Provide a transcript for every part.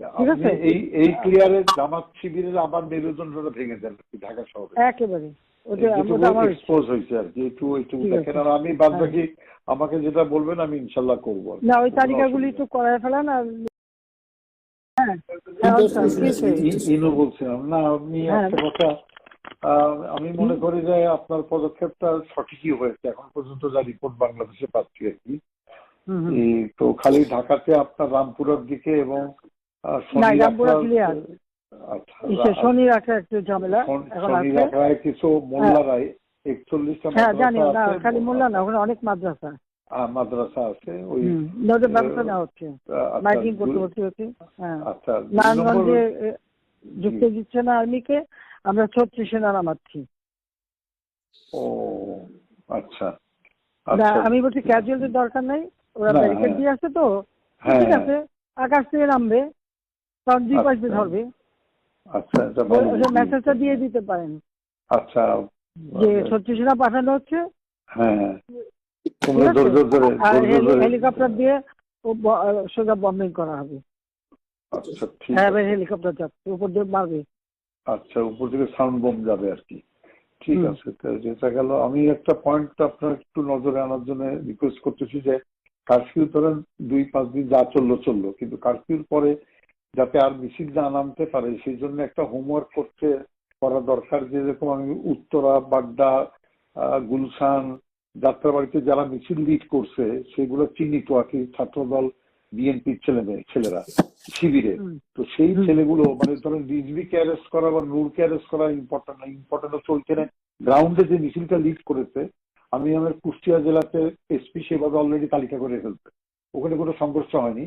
ঠিক আছে। এই এই ক্লিয়ারে জামাত শিবিরের আবার মেরুদণ্ডটা ভেঙে দেন ঢাকা শহরে। একেবারে। আমি বাদ বাকি আমাকে যেটা বলবেন আমি ইনশাল্লাহ করব। না ওই তালিকাগুলি একটু করায় ফেলান আর হ্যাঁ হ্যাঁ, ইনু বলছিলাম। না আপনি হ্যাঁ। একটা কথা আহ, আমি মনে করি যে আপনার পদক্ষেপটা সঠিকই হয়েছে। এখন পর্যন্ত যা রিপোর্ট বাংলাদেশে পাচ্ছি আর কি। হুম, হুম। তো খালি ঢাকাতে আপনার রামপুরার দিকে এবং শনি রাখা-। আচ্ছা একটু ঝামেলা শনি- রাখায় কিছু মোল্লারাই একচল্লিশটা হ্যাঁ জানি না খালি মোল্লা না ওখানে অনেক মাদ্রাসা। মাদ্রাসা আছে ওই ব্যবস্থা নেওয়া হচ্ছে। মাইকিং করতে করতে হচ্ছে হ্যাঁ। আচ্ছা নারায়ণগঞ্জে ঢুকতে দিচ্ছে না আর্মিকে আমরা ছত্রিশে না নামাচ্ছি ও আচ্ছা আচ্ছা। আমি বলছি ক্যাজুয়ালিটির দরকার নাই ওরা ব্যারিকেড হ্যাঁ। দিয়ে আছে তো। হ্যাঁ, ঠিক আছে আকাশ থেকে নামবে। কারণ দুই পাশ আচ্ছা। ধরবে। আচ্ছা এটা ভালো মেসেজটা দিয়ে দিতে পারেন। আচ্ছা। যে পাঠানো হচ্ছে। হ্যাঁ। তোমরা ধরে ধরে হেলিকপ্টার দিয়ে সোজা বম্বিং করা হবে। আচ্ছা ঠিক হ্যাঁ আছে। হেলিকপ্টার যাচ্ছে উপর দিয়ে মারবে। আচ্ছা উপর থেকে সাউন্ড বম যাবে আর কি। ঠিক আছে যেটা গেল আমি একটা পয়েন্ট আপনার একটু নজরে আনার জন্য রিকোয়েস্ট করতেছি যে কারফিউ ধরেন দুই পাঁচ দিন যা চলল চলল। কিন্তু কারফিউর পরে যাতে আর মিছিল না নামতে পারে সেই জন্য একটা হোমওয়ার্ক করতে করা দরকার যেরকম আমি উত্তরা বাড্ডা গুলশান যাত্রাবাড়িতে যারা মিছিল লিড করছে সেগুলো চিহ্নিত আর কি ছাত্রদল বিএনপির ছেলে মেয়ে ছেলেরা শিবিরে। তো সেই ছেলেগুলো মানে ধরেন রিজভিকে অ্যারেস্ট করা বা নূরকে অ্যারেস্ট করা ইম্পর্টেন্ট না ইম্পর্টেন্ট হচ্ছে ওইখানে গ্রাউন্ডে যে মিছিলটা লিড করেছে আমি আমার কুষ্টিয়া জেলাতে এসপি সেভাবে অলরেডি তালিকা করে ফেলছে। ওখানে কোনো সংঘর্ষ হয়নি।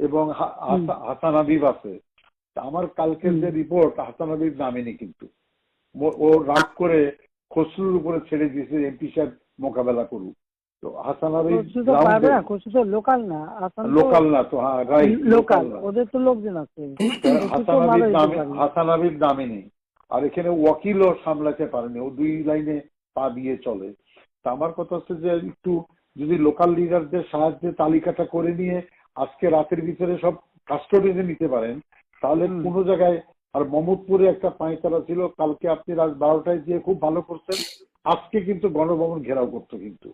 এবং হাসান হাবিব আছে। আমার কালকের যে রিপোর্ট হাসান হাবিব নামেনি কিন্তু। ও- রাগ করে খসরুর উপরে ছেড়ে দিয়েছে এমপি সাহেব মোকাবেলা করুক। তো হাসান হাবিব তো লোকাল না লোকাল না। তো হ্যাঁ রাইট লোকাল ওদের তো লোকজন আছে। হাসান হাবিব নামে হাসান হাবিব নামেনি। আর এখানে ওয়াকিলও সামলাতে পারেনি। ও দুই লাইনে পা দিয়ে চলে। তা আমার কথা হচ্ছে যে একটু যদি লোকাল লিডারদের সাহায্যে তালিকাটা করে নিয়ে আজকে রাতের ভিতরে সব কাস্টডিতে নিতে পারেন। তাহলে। কোনো জায়গায় আর মমদপুরে একটা পাঁচতারা ছিল কালকে আপনি রাত বারোটায় দিয়ে খুব ভালো করছেন আজকে কিন্তু গণভবন ঘেরাও করতো কিন্তু।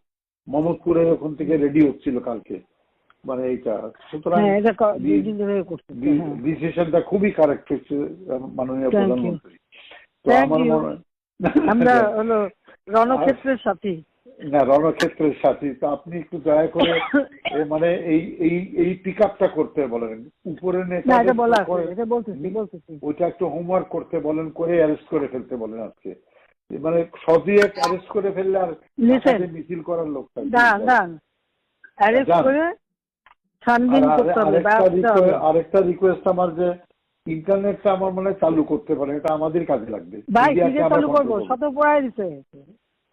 মমদপুরে ওখান থেকে রেডি হচ্ছিল কালকে। মানে এইটা সুতরাং হ্যাঁ করছে হ্যাঁ। ডিসিশনটা খুবই কারেক্ট হচ্ছে মাননীয় প্রধানমন্ত্রী। তো আমার. মনে আমরা হলো রণক্ষেত্রের সাথী। না রণক্ষেত্রের সাথী তো আপনি একটু দয়া করে মানে এই এই এই পিক আপটা করতে বলেন। উপরে ওইটা একটু হোমওয়ার্ক করতে বলেন করে অ্যারেস্ট করে ফেলতে বলেন আজকে। মানে অ্যারেস্ট করে ফেললে আর মিছিল করার লোক আরেকটা রিকোয়েস্ট আমার যে ইন্টারনেটটা আমার মনে চালু করতে পারে এটা আমাদের কাজে লাগবে। ভাই চালু করব শত পুরাই দিছে।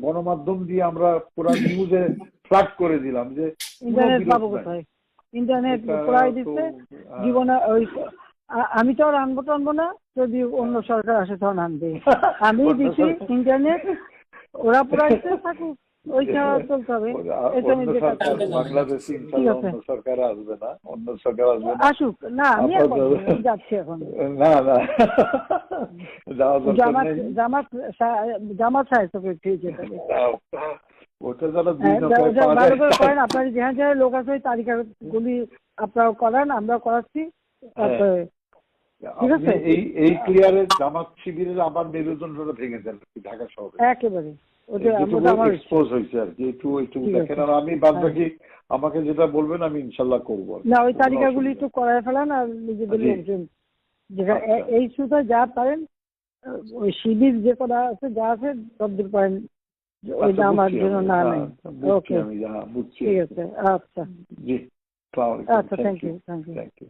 গণমাধ্যম দিয়ে আমরা পুরো নিউজে ফ্ল্যাট করে দিলাম যে ইন্টারনেট পাবো। কোথায়? ইন্টারনেট তো, দিচ্ছে জীবনে ওই আমি তো আর আনব টানবো না যদি অন্য সরকার আসে তখন আনবে। আমি দিছি ইন্টারনেট ওরা পুরাইছে থাকুক। চলতে হবে। এটা। বাংলাদেশে ঠিক ইনশাল্লাহ আছে। অন্য সরকার আসবে না অন্য সরকার আসবে না। আসুক। না আমি আর আপাতত- বলব না, আমি যাচ্ছি এখন। না না। জামাত জামাত জামাত সাহেব তোকে ঠিক যেতে ওটা যারা হ্যাঁ, নৌকায় ওটা পা ভালো দেয়, করে করেন আপনার যেখানে যেখানে লোক আছে ওই তালিকাগুলি আপনারাও করান আমরাও করাচ্ছি। তারপরে আছে? এই এই ক্লিয়ারে জামাত শিবিরের আবার মেরুদণ্ডটা ভেঙে দেন ঢাকা শহরে। একেবারে। আমার এক্সপোজ হয়েছে আর কি একটু একটু দেখেন। আর আমি বাদ হ্যাঁ। বাকি আমাকে যেটা বলবেন আমি ইনশাল্লাহ করব না ওই তালিকাগুলি একটু করায় ফেলান আর নিজেদের লোকজন। যেখানে আচ্ছা। এই সুতা যা পারেন ওই শিবির যে কটা আছে যা আছে তদ্দূর পারেন। আচ্ছা, ওইটা আমার জন্য না হ্যাঁ, নেই। ওকে। আমি হ্যাঁ বুঝছি ঠিক আছে আচ্ছা। জি আচ্ছা thank you thank you thank you